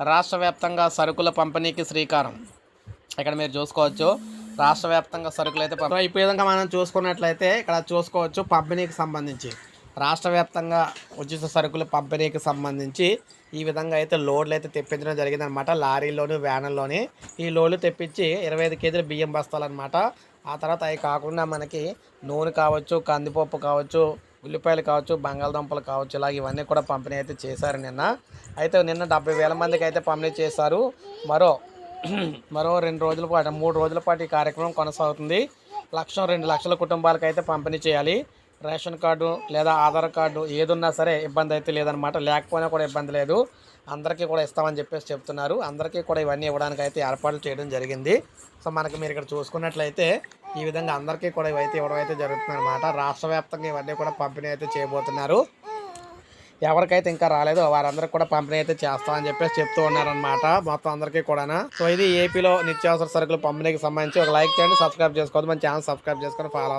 రాష్ట్ర వ్యాప్తంగా సరుకుల పంపిణీకి శ్రీకారం. ఇక్కడ మీరు చూసుకోవచ్చు. రాష్ట్ర వ్యాప్తంగా సరుకులు అయితే పంప- ఈ విధంగా మనం చూసుకున్నట్లయితే ఇక్కడ చూసుకోవచ్చు పంపిణీకి సంబంధించి. రాష్ట్ర వ్యాప్తంగా ఉచిత సరుకుల పంపిణీకి సంబంధించి ఈ విధంగా అయితే లోడ్లు అయితే తెప్పించడం జరిగిందనమాట లారీలోని వ్యాన్లోని ఈ లోడ్లు తెప్పించి ఇరవై ఐదు కేజీల బియ్యం బస్తాలన్నమాట. ఆ తర్వాత అవి కాకుండా మనకి నూనె కావచ్చు కందిపప్పు కావచ్చు ఉల్లిపాయలు కావచ్చు బంగాళదుంపలు కావచ్చు ఇలాగ ఇవన్నీ కూడా పంపిణీ అయితే చేశారు నిన్న. అయితే నిన్న డెబ్బై వేల మందికి అయితే పంపిణీ చేశారు. మరో మరో రెండు రోజుల పాటు మూడు రోజుల పాటు ఈ కార్యక్రమం కొనసాగుతుంది. లక్షం రెండు లక్షల కుటుంబాలకు అయితే పంపిణీ చేయాలి. రేషన్ కార్డు లేదా ఆధార్ కార్డు ఏదున్నా సరే ఇబ్బంది అయితే లేదనమాట లేకపోయినా కూడా ఇబ్బంది లేదు. అందరికీ కూడా ఇస్తామని చెప్పేసి చెప్తున్నారు. అందరికీ కూడా ఇవన్నీ ఇవ్వడానికి అయితే ఏర్పాట్లు చేయడం జరిగింది. సో మనకి మీరు ఇక్కడ చూసుకున్నట్లయితే ఈ విధంగా అందరికీ కూడా ఇవైతే ఇవ్వడం అయితే రాష్ట్ర వ్యాప్తంగా ఇవన్నీ కూడా పంపిణీ అయితే చేయబోతున్నారు. ఎవరికైతే ఇంకా రాలేదో వారందరికీ కూడా పంపిణీ అయితే చేస్తామని చెప్పేసి చెప్తూ ఉన్నారనమాట మొత్తం అందరికీ కూడా సో ఇది ఏపీలో నిత్యావసర సరుకులు పంపిణీకి సంబంధించి ఒక లైక్ చేయండి సబ్స్క్రైబ్ చేసుకోవద్దు. మన ఛానల్ సబ్స్క్రైబ్ చేసుకొని ఫాలో